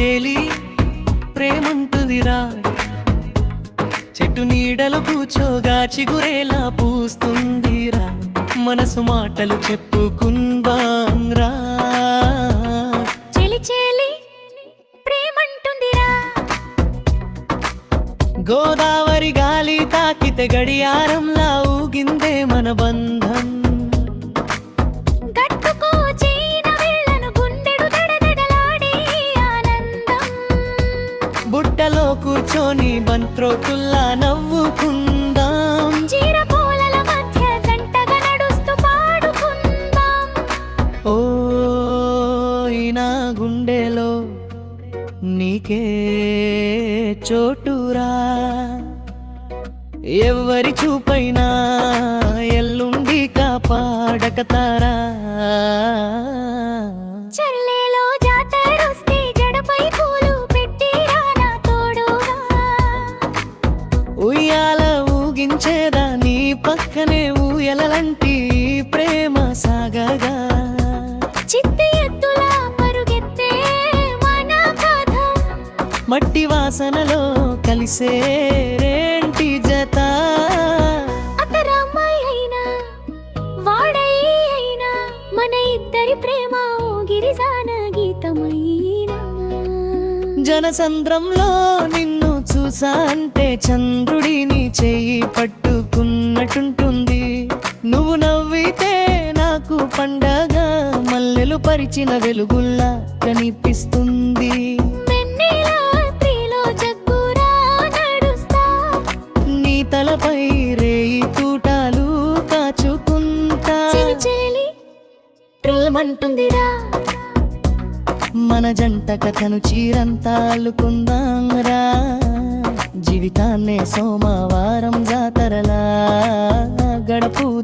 చెలి ప్రేమంటుందిరా. చెట్టు నీడలు కూర్చోగా చిగురేలా పూస్తుందిరా. మనసు మాటలు చెప్పుకుందాం రా చెలి చెలి ప్రేమంటుందిరా. గోదావరి గాలి తాకితే గడియారంలా ఊగిందే మన బంధం. బంత్రోతుల్లా నవ్వుకుందాం. చీర పూలల మధ్య జంటగా నడుస్తూ పాడుకుందాం. ఓ నా గుండెలో నీకే చోటురా. ఎవరి చూపైనా ఎల్లుండి కాపాడకతారా పక్కనే ఊయలంటి ప్రేమ సాగగా. చిత్తి ఎత్తులా పరుగెత్తే మట్టి వాసనలో కలిసే రేంటి జత. మన ఇద్దరి ప్రేమ గిరిజాన గీతమైనా. జనసంద్రంలో నిన్ను చూసా అంటే చంద్రుడిని చెయ్యి పట్టుకున్నట్టుంటుంది నువ్వు నవ్వితే నాకు పండగ మల్లెలు పరిచిన వెలుగుల్లా కనిపిస్తుంది. నీ తలపై రేయి తూటాలు కాచుకుంటా. ట్రిల్మంటుందిరా మన జంట కథను చీరంతా అల్లుకుందాం రా జీవితాన్నే సోమవారం గడపుదాం